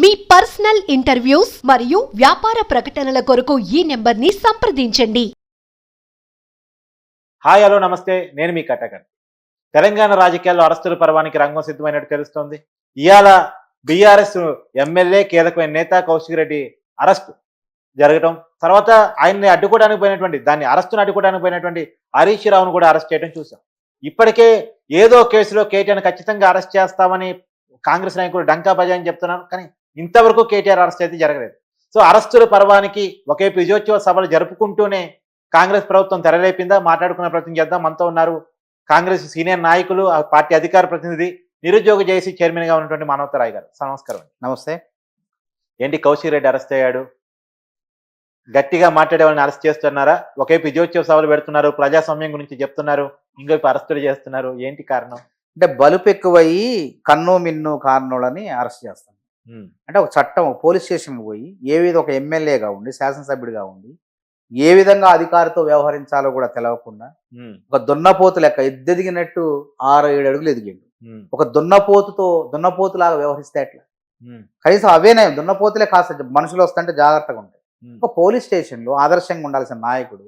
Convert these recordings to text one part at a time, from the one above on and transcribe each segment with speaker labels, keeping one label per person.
Speaker 1: మీ personal interviews మరియు వ్యాపార ప్రకటనల కొరకు ఈ నెంబర్ని సంప్రదించండి.
Speaker 2: హాయ్ హలో నమస్తే. నేను మీ కటకన్. తెలంగాణ రాజకీయాల్లో అరెస్టుల పర్వానికి రంగం సిద్ధమైనట్టు తెలుస్తోంది. ఇవాళ బీఆర్ఎస్ ఎమ్మెల్యే కీలకమైన నేత కౌశిక్ రెడ్డి అరెస్టు జరగటం తర్వాత ఆయన్ని అడ్డుకోవడానికి పోయినటువంటి దాన్ని అరెస్టును అడ్డుకోవడానికి పోయినటువంటి హరీష్ రావును కూడా అరెస్ట్ చేయడం చూసాం ఇప్పటికే ఏదో కేసులో కేటీఆర్ ఖచ్చితంగా అరెస్ట్ చేస్తామని కాంగ్రెస్ నాయకులు డంకా బజాయని చెప్తున్నారు. కానీ ఇంతవరకు కేటీఆర్ అరెస్ట్ అయితే జరగలేదు. సో అరెస్టుల పర్వానికి ఒకేపు విజయోత్సవ సభలు జరుపుకుంటూనే కాంగ్రెస్ ప్రభుత్వం తెరలేపిందా? మాట్లాడుకునే ప్రయత్నం చేద్దాం. మనతో ఉన్నారు కాంగ్రెస్ సీనియర్ నాయకులు పార్టీ అధికార ప్రతినిధి నిరుద్యోగ జేసీ చైర్మన్గా ఉన్నటువంటి మానవతరాయ్ గారు. నమస్కారం.
Speaker 3: నమస్తే.
Speaker 2: ఏంటి కౌశిక్ రెడ్డి అరెస్ట్ అయ్యాడు? గట్టిగా మాట్లాడే వాళ్ళని అరెస్ట్ చేస్తున్నారా? ఒకేపు విజయోత్సవ సభలు పెడుతున్నారు ప్రజాస్వామ్యం గురించి చెప్తున్నారు ఇంకోవైపు అరెస్టులు చేస్తున్నారు. ఏంటి కారణం?
Speaker 3: అంటే బలుపు ఎక్కువయ్యి కన్ను మిన్ను కారణులని అరెస్ట్ చేస్తాం
Speaker 2: ఉమ్,
Speaker 3: అంటే ఒక చట్టం పోలీస్ స్టేషన్కి పోయి ఏ విధంగా ఒక ఎమ్మెల్యేగా ఉండి శాసనసభ్యుడిగా ఉండి ఏ విధంగా అధికారితో వ్యవహరించాలో కూడా తెలవకుండా ఒక దున్నపోతు లెక్క ఎద్దెదిగినట్టు ఆరు ఏడు అడుగులు ఎదిగిండు. ఒక దున్నపోతుతో దున్నపోతులాగా వ్యవహరిస్తే
Speaker 2: ఉమ్,
Speaker 3: కనీసం అవేనే దున్నపోతులే కాస్త మనుషులు వస్తుంటే జాగ్రత్తగా ఉంటాయి. ఒక పోలీస్ స్టేషన్లో ఆదర్శంగా ఉండాల్సిన నాయకుడు.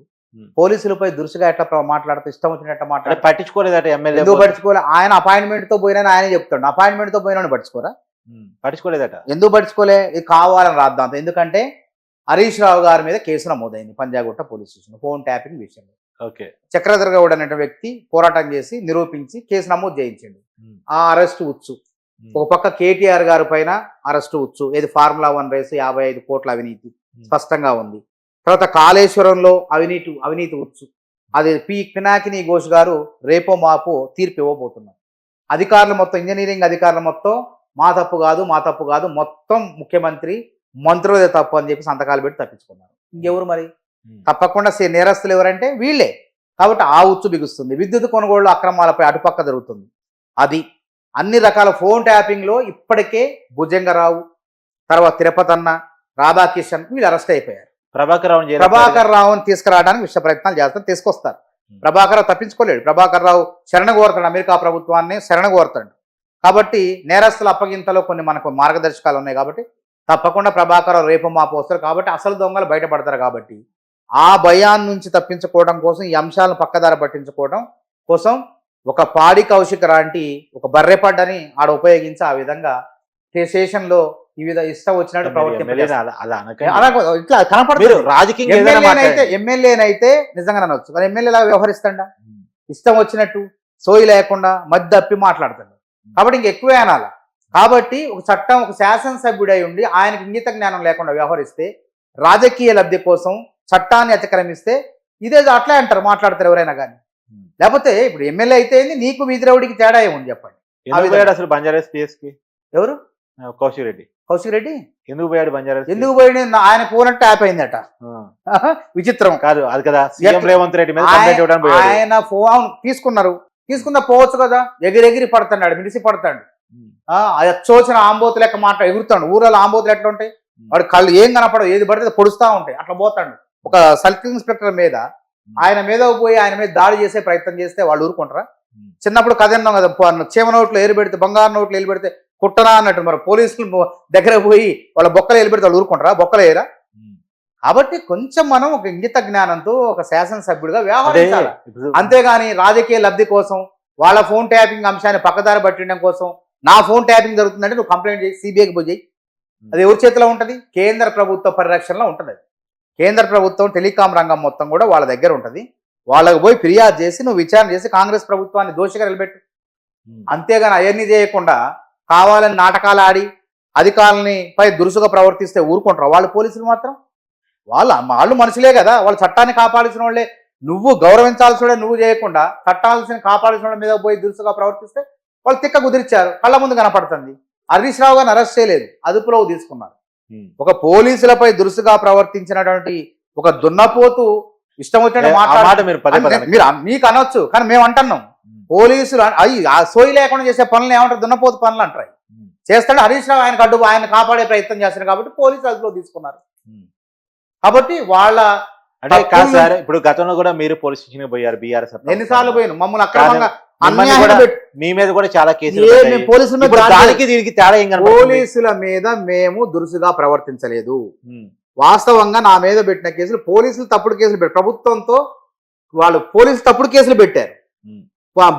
Speaker 3: పోలీసులపై దురుసుగా ఎట్లా మాట్లాడుతూ ఇష్టం వచ్చినట్టు
Speaker 2: పట్టించుకోలేదట ఎమ్మెల్యే
Speaker 3: ఎందుకు పట్టించుకోవాలి ఆయన అపాయింట్మెంట్తో పోయినా ఆయనే చెప్తాడు. అపాయింట్మెంట్తో పోయినా పట్టించుకోరా?
Speaker 2: పట్టించుకోలేదట.
Speaker 3: ఎందుకు పట్టించుకోలే? ఇది కావాలని రాద్దాం ఎందుకంటే హరీష్ రావు గారి మీద కేసు నమోదైంది Panjagutta police station phone tapping విషయంలో.
Speaker 2: ఓకే.
Speaker 3: చక్రధర్ గౌడ్ అనే వ్యక్తి పోరాటం చేసి నిరూపించి కేసు నమోదు చేయించండి. ఆ అరెస్ట్ ఉచ్చు. ఒక పక్క కేటీఆర్ గారి పైన అరెస్ట్ ఉచ్చు. ఏది ఫార్ములా వన్ రేసు యాభై ఐదు కోట్ల అవినీతి స్పష్టంగా ఉంది. తర్వాత కాళేశ్వరంలో అవినీతి అవినీతి ఉచ్చు. అది పి పినాకిని ఘోష్ గారు రేపో మాపో తీర్పు ఇవ్వబోతున్నారు. అధికారులు మొత్తం ఇంజనీరింగ్ అధికారులు మొత్తం మా తప్పు కాదు మా తప్పు కాదు మొత్తం ముఖ్యమంత్రి మంత్రులదే తప్పు అని చెప్పి సంతకాలు పెట్టి తప్పించుకున్నారు. ఇంకెవరు మరి? తప్పకుండా సే- నేరస్తులు ఎవరంటే వీళ్ళే. కాబట్టి ఆ ఉచ్చు బిగుస్తుంది. విద్యుత్ కొనుగోళ్ళు అక్రమాలపై అటుపక్క జరుగుతుంది. అది. అన్ని రకాల ఫోన్ ట్యాపింగ్లో ఇప్పటికే భుజంగరావు తర్వాత తిరుపతి అన్న రాధాకిషన్ వీళ్ళు అరెస్ట్ అయిపోయారు.
Speaker 2: ప్రభాకర్ రావు
Speaker 3: ప్రభాకర్ రావుని తీసుకురావడానికి విశ్వ ప్రయత్నాలు చేస్తారు తీసుకొస్తారు. ప్రభాకర్ రావు తప్పించుకోలేడు. ప్రభాకర్ రావు శరణ కోరుతాడు అమెరికా ప్రభుత్వాన్ని శరణ కోరుతాడు కాబట్టి నేరస్తుల అప్పగింతలో కొన్ని మనకు మార్గదర్శకాలు ఉన్నాయి కాబట్టి తప్పకుండా ప్రభాకర్ రేపు మాపు వస్తారు. కాబట్టి అసలు దొంగలు బయటపడతారు కాబట్టి ఆ భయాన్ని నుంచి తప్పించుకోవడం కోసం ఈ అంశాలను పక్కదార పట్టించుకోవడం కోసం ఒక పాడి కౌశిక లాంటి ఒక బర్రెపడ్డని ఆడ ఉపయోగించి ఆ విధంగా స్టేషన్లో ఈ విధంగా ఇష్టం వచ్చినట్టు.
Speaker 2: అలా
Speaker 3: ఇట్లా
Speaker 2: మీరు ఏదైనా
Speaker 3: ఎమ్మెల్యేనైతే నిజంగా అనొచ్చు. కానీ ఎమ్మెల్యేలా వ్యవహరిస్తాడా? ఇష్టం వచ్చినట్టు సోయి లేకుండా మధ్య తప్పి మాట్లాడతాడు. కాబట్టి ఇంక ఎక్కువే అనాల. కాబట్టి ఒక చట్టం ఒక శాసనసభ్యుడై ఉండి ఆయనకి ఇంగిత జ్ఞానం లేకుండా వ్యవహరిస్తే రాజకీయ లబ్ధి కోసం చట్టాన్ని అతిక్రమిస్తే ఇదే అట్లే అంటారు మాట్లాడతారు ఎవరైనా కానీ. లేకపోతే ఇప్పుడు ఎమ్మెల్యే అయితే నీకు వీధిరవుడికి తేడా ఏముంది చెప్పండి?
Speaker 2: పోయాడు అసలు బంజారాస్ పిఎస్కి
Speaker 3: ఎవరు
Speaker 2: కౌశిక్ రెడ్డి.
Speaker 3: కౌశిక్ రెడ్డి?
Speaker 2: ఎందుకు పోయాడు బంజారాస్
Speaker 3: ఎందుకు పోయి ఆయన ఫోన్ ట్యాప్ అయిందట విచిత్రం.
Speaker 2: కాదు అది కదా సీఎం? రేవంత్ రెడ్డి మీద పోయాడు.
Speaker 3: ఆయన ఫోన్ తీసుకున్నారు. తీసుకున్న పోవచ్చు కదా? ఎగిరెగిరి పడతాడు మిడిసి పడతాడు. అది అచ్చోచిన ఆంబోతులు లెక్క మాట ఎగురుతాడు. ఊరలో ఆంబోతులు ఎట్లా ఉంటాయి? వాడు కళ్ళు ఏం కనపడవు ఏది పడితే పొడుస్తా ఉంటాయి. అట్లా పోతాడు. ఒక సర్కిల్ ఇన్స్పెక్టర్ మీద ఆయన మీద పోయి ఆయన మీద దాడి చేసే ప్రయత్నం చేస్తే వాళ్ళు ఊరుకుంటారా. చిన్నప్పుడు కథ విన్నాం కదా చీమ నోట్లు ఏరు పెడితే బంగారు నోట్లు ఏలు పెడితే కుట్టనా అన్నట్టు మరి పోలీసులు దగ్గర పోయి వాళ్ళ బొక్కలు ఏలు పెడితే వాళ్ళు ఊరుకుంటారా? బొక్కలు ఏరా. కాబట్టి కొంచెం మనం ఒక ఇంగిత జ్ఞానంతో ఒక శాసనసభ్యుడిగా వ్యవహరించాలి. అంతేగాని రాజకీయ లబ్ధి కోసం వాళ్ళ ఫోన్ ట్యాపింగ్ అంశాన్ని పక్కదారి పట్టడం కోసం నా ఫోన్ ట్యాపింగ్ జరుగుతుందంటే నువ్వు కంప్లైంట్ చేయి సిబిఐకి పోయి చేయి. అది ఎవరి చేతిలో ఉంటుంది? కేంద్ర ప్రభుత్వ పరిరక్షణలో ఉంటుంది అది. కేంద్ర ప్రభుత్వం టెలికాం రంగం మొత్తం కూడా వాళ్ళ దగ్గర ఉంటుంది. వాళ్ళకి పోయి ఫిర్యాదు చేసి నువ్వు విచారణ చేసి కాంగ్రెస్ ప్రభుత్వాన్ని దోషిగా నిలబెట్టు. అంతేగాని అవన్నీ చేయకుండా కావాలని నాటకాలు ఆడి అధికారులని పై దురుసుగా ప్రవర్తిస్తే ఊరుకుంటారు. వాళ్ళు పోలీసులు మాత్రం వాళ్ళ వాళ్ళు మనుషులే కదా వాళ్ళు చట్టాన్ని కాపాడాల్సిన వాళ్ళే. నువ్వు గౌరవించాల్సిన నువ్వు చేయకుండా చట్టాల్సిన కాపాడాల్సిన వాళ్ళ మీద పోయి దురుసుగా ప్రవర్తిస్తే వాళ్ళు తిక్క కుదిరిచ్చారు కళ్ళ ముందు కనపడుతుంది. హరీష్ రావు గారిని అరెస్ట్ చేయలేదు అదుపులో తీసుకున్నారు. ఒక పోలీసులపై దురుసుగా ప్రవర్తించినటువంటి ఒక దున్నపోతు ఇష్టం
Speaker 2: ఆ మాట మీరు
Speaker 3: మీకు అనొచ్చు కానీ మేము అంటున్నాం. పోలీసులు అయ్యి ఆ సోయి లేకుండా చేసే పనులు ఏమంటారు? దున్నపోతు పనులు అంటారు. చేస్తాడు హరీష్ రావు ఆయన అడ్డు ఆయన కాపాడే ప్రయత్నం చేస్తున్నారు కాబట్టి పోలీసులు అదుపులో తీసుకున్నారు. కాబట్టి వాళ్ళ
Speaker 2: అంటే కాదు సార్ ఇప్పుడు గతంలో కూడా మీరు పోలీస్ స్టేషన్ పోయారు బీఆర్ఎస్
Speaker 3: ఎన్నిసార్లు పోయాను? మమ్మల్ని అక్రమంగా
Speaker 2: మీ మీద కూడా చాలా కేసులు
Speaker 3: పోలీసుల మీద
Speaker 2: దానికి దీనికి తేడా ఏం?
Speaker 3: పోలీసుల మీద మేము దురుసుగా ప్రవర్తించలేదు. వాస్తవంగా నా మీద పెట్టిన కేసులు పోలీసులు తప్పుడు కేసులు పెట్టారు. ప్రభుత్వంతో వాళ్ళు పోలీసులు తప్పుడు కేసులు పెట్టారు.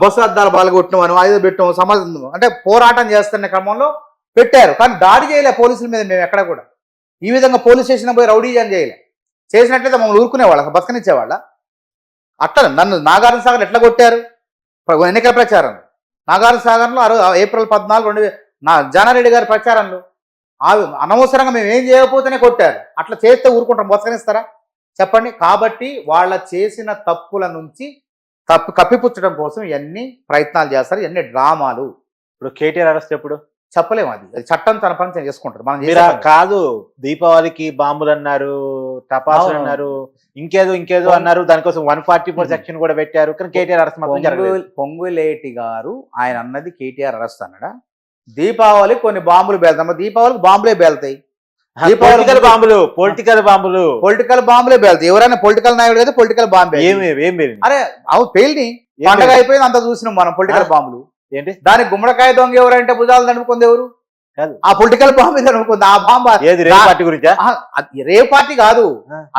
Speaker 3: బస్సు అద్దాలు బాలగొట్టడం ఆయుధ పెట్టడం సమాజం అంటే పోరాటం చేస్తున్న క్రమంలో పెట్టారు. కానీ దాడి చేయలే పోలీసుల మీద మేము ఎక్కడ కూడా. ఈ విధంగా పోలీస్ స్టేషన్ పోయి రౌడీజన్ చేయలే. చేసినట్లయితే మమ్మల్ని ఊరుకునేవాళ్ళ బతకనిచ్చేవాళ్ళ. అట్లా నన్ను నాగార్జున సాగర్ ఎట్లా కొట్టారు? ఎన్నికల ప్రచారం. నాగార్జున సాగర్లో ఏప్రిల్ పద్నాలుగు రెండు నా జానారెడ్డి గారి ప్రచారంలో. ఆ అనవసరంగా మేము ఏం చేయకపోతేనే కొట్టారు. అట్లా చేస్తే ఊరుకుంటాం బతకనిస్తారా? చెప్పండి. కాబట్టి వాళ్ళ చేసిన తప్పుల నుంచి తప్పు కప్పిపుచ్చడం కోసం ఇవన్నీ ప్రయత్నాలు చేస్తారు. ఇవన్నీ డ్రామాలు.
Speaker 2: ఇప్పుడు కేటీఆర్ అరెస్ట్ ఎప్పుడు?
Speaker 3: చెప్పలేము అది అది చట్టం తన పని తను చేసుకుంటారు మనం
Speaker 2: మీరు
Speaker 3: పని.
Speaker 2: కాదు దీపావళికి బాంబులు అన్నారు టపాసులు
Speaker 3: అవును.
Speaker 2: అన్నారు ఇంకేదో ఇంకేదో అన్నారు దానికోసం వన్ ఫార్టీ ఫోర్. సెక్షన్ కూడా పెట్టారు కానీ కేటీఆర్ అరెస్ట్ మాత్రం జరగలేదు
Speaker 3: పొంగు పొంగులేటి గారు ఆయన అన్నది కేటీఆర్ అరెస్ట్ అన్నాడా దీపావళి కొన్ని బాంబులు పేలుతాం దీపావళికి బాంబులే పేలుతాయి దీపావళి
Speaker 2: పొలిటికల్ బాంబులు పొలిటికల్ బాంబులు
Speaker 3: పొలిటికల్ బాంబులే పేలుతాయి ఎవరైనా పొలిటికల్ నాయకుడు అయితే పొలిటికల్ బాంబే
Speaker 2: ఏమి ఏం?
Speaker 3: అరే అవు పేలిని
Speaker 2: ఏం
Speaker 3: పండగ? అయిపోయింది అంత చూసినాం మనం పొలిటికల్. బాంబులు
Speaker 2: ఏంటి?
Speaker 3: దానికి గుమ్మడికాయ దొంగ ఎవరంటే భుజాలు నడుపుకుంది ఎవరు. ఆ పొలిటికల్ బాంబు నడుపుకుంది ఆ బాంబ.
Speaker 2: ఏది రేపు పార్టీ గురించా?
Speaker 3: రే పార్టీ కాదు.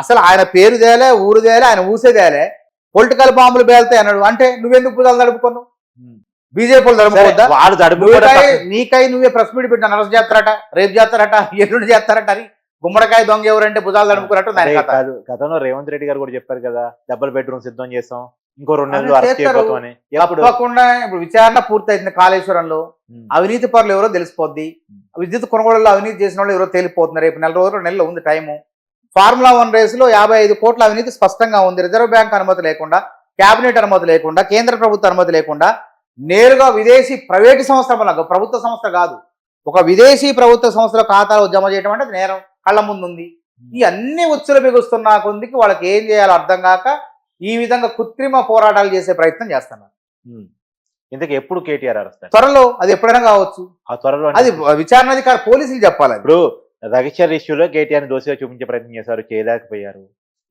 Speaker 3: అసలు ఆయన పేరు తేలే ఊరు తేలే ఆయన ఊసేదేలే పొలిటికల్ బాంబులు పేలుతాయి అన్నాడు. అంటే నువ్వెందుకు భుజాలు నడుపుకున్నావు బీజేపీ నీకై నువ్వే ప్రెస్ మీట్ పెట్టిన నరస చేస్తారట రేపు చేస్తారట ఎల్లుండి చేస్తారట అని గుమ్మడికాయ దొంగ ఎవరంటే భుజాలు నడుపుకున్నట్టు దాని
Speaker 2: కాదు గతంలో రేవంత్ రెడ్డి గారు కూడా చెప్పారు కదా డబుల్ బెడ్రూమ్ సిద్ధం చేస్తాం. ఇంకో రెండు నెలలు అరెస్ట్. చేయబోతామని
Speaker 3: తప్పకుండా ఇప్పుడు విచారణ పూర్తయింది కాళేశ్వరంలో. అవినీతి పరులు ఎవరో తెలిసిపోద్ది. విద్యుత్ కొనుగోలులో అవినీతి చేసిన వాళ్ళు ఎవరో తేలిపోతున్నారు. రేపు నెల రోజులు నెలలో ఉంది టైము. ఫార్ములా వన్ రేసులో యాభై ఐదు కోట్ల అవినీతి స్పష్టంగా ఉంది. రిజర్వ్ బ్యాంక్ అనుమతి లేకుండా కేబినెట్ అనుమతి లేకుండా కేంద్ర ప్రభుత్వ అనుమతి లేకుండా నేరుగా విదేశీ ప్రైవేటు సంస్థ ప్రభుత్వ సంస్థ కాదు. ఒక విదేశీ ప్రభుత్వ సంస్థలో ఖాతాలో జమ చేయడం అంటే నేరం కళ్ళ ముందు ఉంది ఈ అన్ని ఉచ్చులు బిగుస్తున్న కొందికి వాళ్ళకి ఏం చేయాలో అర్థం కాక ఈ విధంగా కృత్రిమ పోరాటాలు చేసే ప్రయత్నం చేస్తున్నారు.
Speaker 2: ఇంతకు ఎప్పుడు కేటీఆర్ అరెస్ట్
Speaker 3: త్వరలో అది ఎప్పుడైనా కావచ్చు.
Speaker 2: ఆ త్వరలో
Speaker 3: అది విచారణాధికారి పోలీసులు చెప్పాలి.
Speaker 2: ఇప్పుడు రవిచర్ ఇష్యూలో కేటీఆర్ దోషిగా చూపించే ప్రయత్నం చేశారు చేయలేకపోయారు.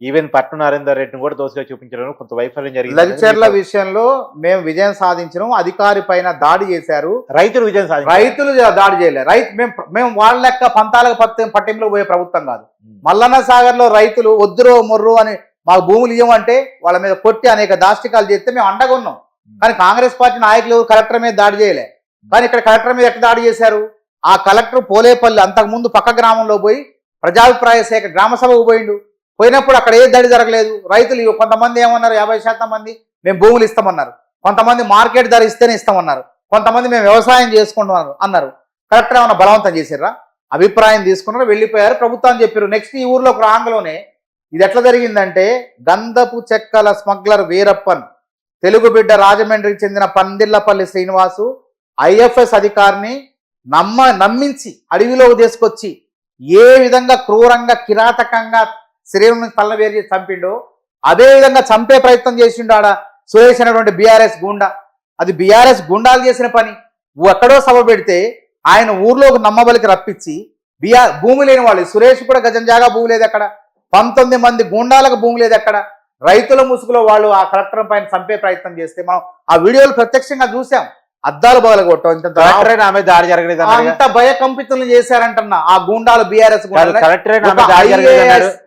Speaker 2: ఈవెన్ పట్టు నరేందర్ రెడ్డిని కూడా దోషిగా చూపించడం కొంత వైఫల్యం జరిగింది.
Speaker 3: లగిచర్ల విషయంలో మేము విజయం సాధించడం అధికారి పైన దాడి చేశారు.
Speaker 2: రైతులు విజయం సాధించారు.
Speaker 3: రైతులు దాడి చేయలేదు రైతు మేము మేము వాళ్ళ లెక్క పంతాలకు పత్తి పట్టింపులో పోయే ప్రభుత్వం కాదు. మల్లన్న సాగర్లో రైతులు వద్దురో మొర్రు అని మాకు భూములు ఇవ్వమంటే వాళ్ళ మీద కొట్టి అనేక దాష్టికాలు చేస్తే మేము అండగా ఉన్నాం. కానీ కాంగ్రెస్ పార్టీ నాయకులు కలెక్టర్ మీద దాడి చేయలే. కానీ ఇక్కడ కలెక్టర్ మీద ఎక్కడ దాడి చేశారు? ఆ కలెక్టర్ పోలేపల్లి అంతకుముందు పక్క గ్రామంలో పోయి ప్రజాభిప్రాయ సేక గ్రామ సభకు పోయిండు. పోయినప్పుడు అక్కడ ఏ దాడి జరగలేదు. రైతులు కొంతమంది ఏమన్నారు? యాభై శాతం మంది మేము భూములు ఇస్తామన్నారు. కొంతమంది మార్కెట్ ధర ఇస్తేనే ఇస్తామన్నారు. కొంతమంది మేము వ్యవసాయం చేసుకుంటున్నారు అన్నారు. కలెక్టర్ ఏమన్నా బలవంతం చేసిర్రా? అభిప్రాయం తీసుకున్నారు వెళ్ళిపోయారు. ప్రభుత్వాన్ని చెప్పారు నెక్స్ట్ ఈ ఊర్లో ఒక రాంగలోనే ఇది ఎట్లా జరిగిందంటే గంధపు చెక్కల స్మగ్లర్ వీరప్పన్ తెలుగు బిడ్డ రాజమండ్రికి చెందిన పందిర్లపల్లి శ్రీనివాసు ఐఎఫ్ఎస్ అధికారిని నమ్మ నమ్మించి అడవిలోకి తీసుకొచ్చి ఏ విధంగా క్రూరంగా కిరాతకంగా శరీరం తల్లవేరు చేసి చంపిండో అదే విధంగా చంపే ప్రయత్నం చేసిండు ఆడ సురేష్ అనేటువంటి బీఆర్ఎస్ గుండా. అది బీఆర్ఎస్ గుండాలు చేసిన పని. ఎక్కడో సభ పెడితే ఆయన ఊర్లోకి నమ్మబలికి రప్పించి బిఆర్ భూమి లేని వాళ్ళు సురేష్ కూడా గజం జాగా భూమి లేదు అక్కడ. పంతొమ్మిది మంది గుండాలకు భూమి లేదు అక్కడ రైతుల ముసుగులో వాళ్ళు ఆ కలెక్టర్ పైన చంపే ప్రయత్నం చేస్తే మనం ఆ వీడియోలు ప్రత్యక్షంగా చూసాం. అద్దాలు బగలగొట్టాం ఇంత
Speaker 2: కలెక్టరే నా మీద దాడి జరగలేదు.
Speaker 3: అంత భయకంపితులు చేశారంటున్న ఆ గుండాలు బీఆర్ఎస్
Speaker 2: కలెక్టరే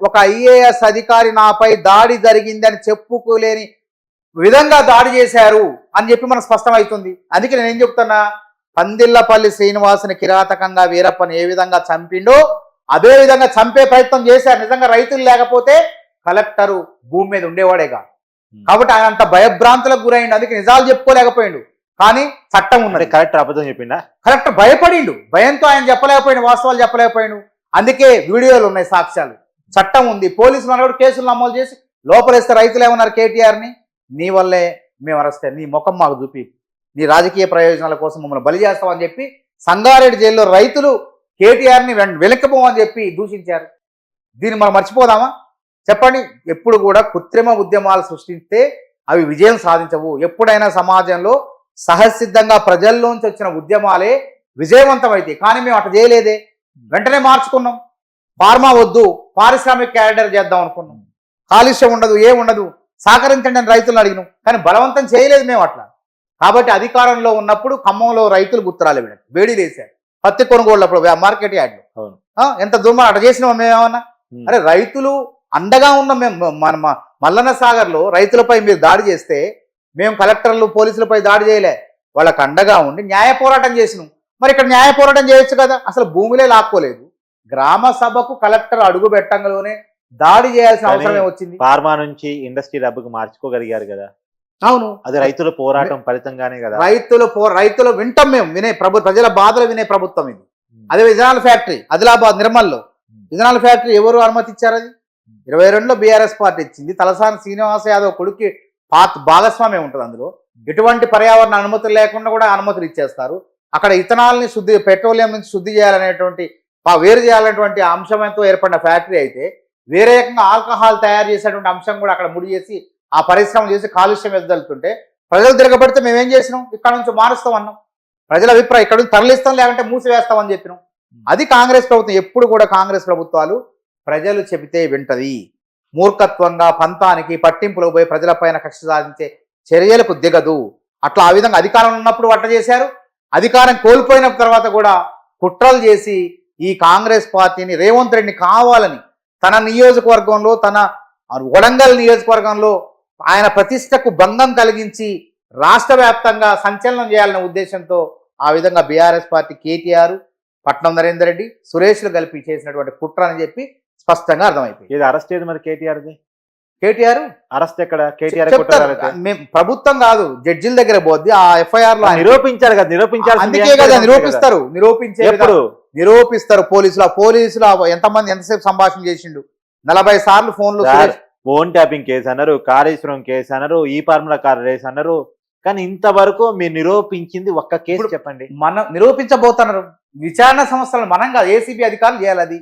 Speaker 3: ఒక ఐఏఎస్ అధికారి నాపై దాడి జరిగిందని చెప్పుకోలేని విధంగా దాడి చేశారు అని చెప్పి మనకు స్పష్టమవుతుంది. అందుకే నేను చెప్తున్నా? పందిళ్ళపల్లి శ్రీనివాసుని కిరాతకంగా వీరప్పని ఏ విధంగా చంపిండో అదే విధంగా చంపే ప్రయత్నం చేశారు. నిజంగా రైతులు లేకపోతే కలెక్టరు భూమి మీద ఉండేవాడేగా. కాబట్టి ఆయన అంత భయభ్రాంతులకు గురైండు. అందుకే నిజాలు చెప్పుకోలేకపోయిండు. కానీ చట్టం ఉన్నది.
Speaker 2: కలెక్టర్ అబద్ధం చెప్పిందా
Speaker 3: కరెక్ట్ భయపడిండు. భయంతో ఆయన చెప్పలేకపోయిండు. వాస్తవాలు చెప్పలేకపోయిండు. అందుకే వీడియోలు ఉన్నాయి సాక్ష్యాలు. చట్టం ఉంది. పోలీసులు అన్నప్పుడు కేసులు నమోదు చేసి లోపలేస్తే రైతులు ఏమన్నారు కేటీఆర్ని? నీ వల్లే మేము అరెస్ట్. నీ ముఖం మాకు చూపి. నీ రాజకీయ ప్రయోజనాల కోసం మమ్మల్ని బలి చేస్తామని చెప్పి సంగారెడ్డి జైల్లో రైతులు కేటీఆర్ని వెన్- వెనక్కిపోమని చెప్పి దూషించారు. దీన్ని మనం మర్చిపోదామా? చెప్పండి. ఎప్పుడు కూడా కృత్రిమ ఉద్యమాలు సృష్టిస్తే అవి విజయం సాధించవు. ఎప్పుడైనా సమాజంలో సహసిద్ధంగా ప్రజల్లోంచి వచ్చిన ఉద్యమాలే విజయవంతమైతాయి. కానీ మేము అట్లా చేయలేదే. వెంటనే మార్చుకున్నాం. ఫార్మా వద్దు. పారిశ్రామిక క్యారిడర్ చేద్దాం అనుకున్నాం. కాలుష్యం ఉండదు ఏ ఉండదు. సహకరించండి అని రైతులను అడిగినాం. కానీ బలవంతం చేయలేదు మేము అట్లా. కాబట్టి అధికారంలో ఉన్నప్పుడు ఖమ్మంలో రైతులు గుర్తురాలి వీళ్ళకి. వేడి లేశారు. పత్తి కొనుగోళ్ళప్పుడు మార్కెట్ యార్డ్లు.
Speaker 2: అవును.
Speaker 3: ఆ, ఎంత దుమ్మ అట చేసినాం మేమేమన్నా. అరే రైతులు అండగా ఉన్న మేము మన మల్లన్న సాగర్లో రైతులపై మీరు దాడి చేస్తే మేము కలెక్టర్లు పోలీసులపై దాడి చేయలే. వాళ్ళకి అండగా ఉండి న్యాయ పోరాటం చేసినాం. మరి ఇక్కడ న్యాయ పోరాటం చేయొచ్చు కదా? అసలు భూములే లాక్కోలేదు. గ్రామ సభకు కలెక్టర్ అడుగు పెట్టంగానే దాడి చేయాల్సిన అవసరం వచ్చింది
Speaker 2: ఫార్మా నుంచి ఇండస్ట్రీ డబ్బుకు మార్చుకోగలిగారు కదా?
Speaker 3: అవును.
Speaker 2: అది రైతుల పోరాటం ఫలితంగానే కదా.
Speaker 3: రైతులు పో రైతులు వింటాం మేము వినే ప్రభు ప్రజల బాధలు వినే ప్రభుత్వం ఇది. అదే విజనాల ఫ్యాక్టరీ ఆదిలాబాద్ నిర్మల్లో. విజనాల ఫ్యాక్టరీ ఎవరు అనుమతి ఇచ్చారు అది ఇరవై రెండులో బీఆర్ఎస్ పార్టీ ఇచ్చింది. తలసాని శ్రీనివాస యాదవ్ కొడుకు పాత భాగస్వామ్యం ఉంటుంది అందులో. ఎటువంటి పర్యావరణ అనుమతులు లేకుండా కూడా అనుమతులు ఇచ్చేస్తారు. అక్కడ ఇథనాల్ని శుద్ధి పెట్రోలియం నుంచి శుద్ధి చేయాలనేటువంటి వేరు చేయాలనేటువంటి అంశంతో ఏర్పడిన ఫ్యాక్టరీ అయితే వేరే రకంగా ఆల్కహాల్ తయారు చేసేటువంటి అంశం కూడా అక్కడ ముడి చేసి ఆ పరిశ్రమ చేసి కాలుష్యం ఎద్దలుతుంటే ప్రజలు తిరగబడితే మేమేం చేసినాం? ఇక్కడ నుంచి మారుస్తాం అన్నాం. ప్రజల అభిప్రాయం ఇక్కడ నుంచి తరలిస్తాం లేకుంటే మూసివేస్తామని చెప్పినాం. అది కాంగ్రెస్ ప్రభుత్వం ఎప్పుడు కూడా కాంగ్రెస్ ప్రభుత్వాలు ప్రజలు చెబితే వింటది. మూర్ఖత్వంగా పంతానికి పట్టింపులకు పోయి ప్రజలపైన కక్ష సాధించే చర్యలకు దిగదు. అట్లా ఆ విధంగా అధికారంలో ఉన్నప్పుడు వంట చేశారు. అధికారం కోల్పోయిన తర్వాత కూడా కుట్రలు చేసి ఈ కాంగ్రెస్ పార్టీని రేవంత్ రెడ్డిని కావాలని తన నియోజకవర్గంలో తన వడంగల్ నియోజకవర్గంలో ఆయన ప్రతిష్టకు భంగం కలిగించి రాష్ట్ర వ్యాప్తంగా సంచలనం చేయాలనే ఉద్దేశంతో ఆ విధంగా బీఆర్ఎస్ పార్టీ కేటీఆర్ పట్నం నరేందర్ రెడ్డి సురేష్లు కలిపి చేసినటువంటి కుట్ర అని చెప్పి స్పష్టంగా అర్థమైపోయింది.
Speaker 2: ఇది అరెస్ట్ ఏది మరి కేటీఆర్ ది
Speaker 3: కేటీఆర్?
Speaker 2: అరెస్ట్ ఎక్కడ? కేటీఆర్
Speaker 3: మేము ప్రభుత్వం కాదు జడ్జిల దగ్గర పోద్ది. ఆ ఎఫ్ఐఆర్లో
Speaker 2: నిరూపించారు కదా నిరూపించారు
Speaker 3: అందుకే కదా నిరూపిస్తారు. నిరూపించే నిరూపిస్తారు పోలీసులు. ఆ పోలీసులు ఎంతమంది ఎంతసేపు సంభాషణ చేసిండు? నలభై సార్లు ఫోన్లు
Speaker 2: ఫోన్ ట్యాపింగ్ కేసు అన్నారు కాళేశ్వరం కేసు అన్నారు ఈ ఫార్ములా కార్ రేస్ అన్నారు. కానీ ఇంతవరకు మీరు నిరూపించింది ఒక్క కేసు చెప్పండి.
Speaker 3: మనం నిరూపించబోతున్నారు విచారణ సంస్థలు మనం కాదు ఏసీబీ అధికారులు చేయాలి అది.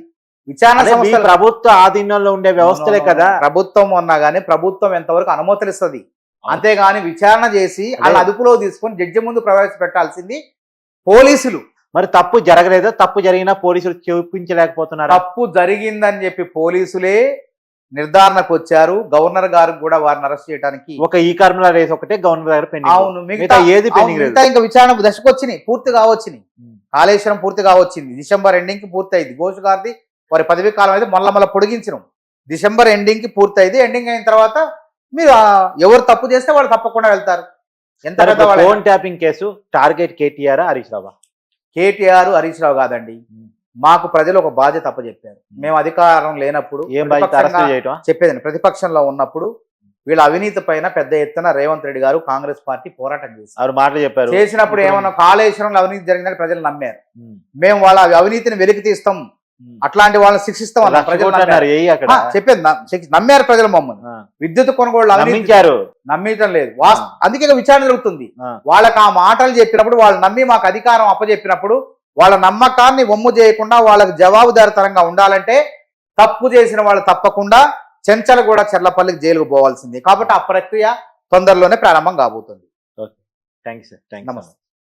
Speaker 3: విచారణ సంస్థలు
Speaker 2: ప్రభుత్వ ఆధీనంలో ఉండే వ్యవస్థలే కదా.
Speaker 3: ప్రభుత్వం ఉన్నా గానీ ప్రభుత్వం ఎంతవరకు అనుమతులు ఇస్తుంది అంతేగాని విచారణ చేసి వాళ్ళ
Speaker 2: అదే.
Speaker 3: అదుపులో తీసుకొని జడ్జి ముందు ప్రవేశపెట్టాల్సింది పోలీసులు.
Speaker 2: మరి తప్పు జరగలేదా? తప్పు జరిగినా పోలీసులు చూపించలేకపోతున్నారు?
Speaker 3: తప్పు జరిగిందని చెప్పి పోలీసులే నిర్ధారణకు వచ్చారు. గవర్నర్ గారు కూడా వారిని అరెస్ట్ చేయడానికి
Speaker 2: ఒక ఈ ఫార్ములా రేస్ ఒకటే గవర్నర్ గారు పెండింగ్
Speaker 3: అవును
Speaker 2: మిగతా ఏది పెండింగ్
Speaker 3: మిగతా ఇంకా విచారణ దశకు వచ్చినాయి పూర్తి కావచ్చినాయి. కాళేశ్వరం పూర్తి కావచ్చింది. డిసెంబర్ ఎండింగ్కి పూర్తి అయింది ఘోష్ గారిది వారి పదవీ కాలం అయితే మళ్ళా మళ్ళీ పొడిగించడం డిసెంబర్ ఎండింగ్కి పూర్తి అయింది ఎండింగ్ అయిన తర్వాత మీరు ఎవరు తప్పు చేస్తే వాళ్ళు తప్పకుండా వెళ్తారు. ఎంత పెద్ద.
Speaker 2: Phone tapping case target KTR Harish రావా
Speaker 3: కేటీఆర్ హరీష్ రావు కాదండి. మాకు ప్రజలు ఒక బాధ్యత అప్పచెప్పారు. మేము. అధికారం లేనప్పుడు చెప్పేదండి ప్రతిపక్షంలో ఉన్నప్పుడు వీళ్ళ అవినీతి పైన పెద్ద ఎత్తున రేవంత్ రెడ్డి గారు కాంగ్రెస్ పార్టీ పోరాటం చేశారు.
Speaker 2: మాటలు చెప్పారు.
Speaker 3: చేసినప్పుడు ఏమన్నా కాళేశ్వరంలో అవినీతి జరిగిందని ప్రజలు నమ్మారు. మేము. వాళ్ళ అవినీతిని వెలికి తీస్తాం. అట్లాంటి వాళ్ళని శిక్షిస్తాం చెప్పేది నమ్మారు ప్రజలు మమ్మల్ని. విద్యుత్ కొనుగోళ్ళు
Speaker 2: నమ్మించారు.
Speaker 3: నమ్మించడం లేదు. అందుకే విచారణ జరుగుతుంది. వాళ్ళకి ఆ మాటలు చెప్పినప్పుడు వాళ్ళు నమ్మి మాకు అధికారం అప్పచెప్పినప్పుడు వాళ్ళ నమ్మకాన్ని వమ్ము చేయకుండా వాళ్ళకి జవాబుదారితనంగా ఉండాలంటే తప్పు చేసిన వాళ్ళు తప్పకుండా చెంచలు కూడా చెర్లపల్లికి జైలుకు పోవాల్సిందే. కాబట్టి ఆ ప్రక్రియ తొందరలోనే ప్రారంభం కాబోతుంది.
Speaker 2: Thanks sir. థ్యాంక్స్
Speaker 3: నమస్తే.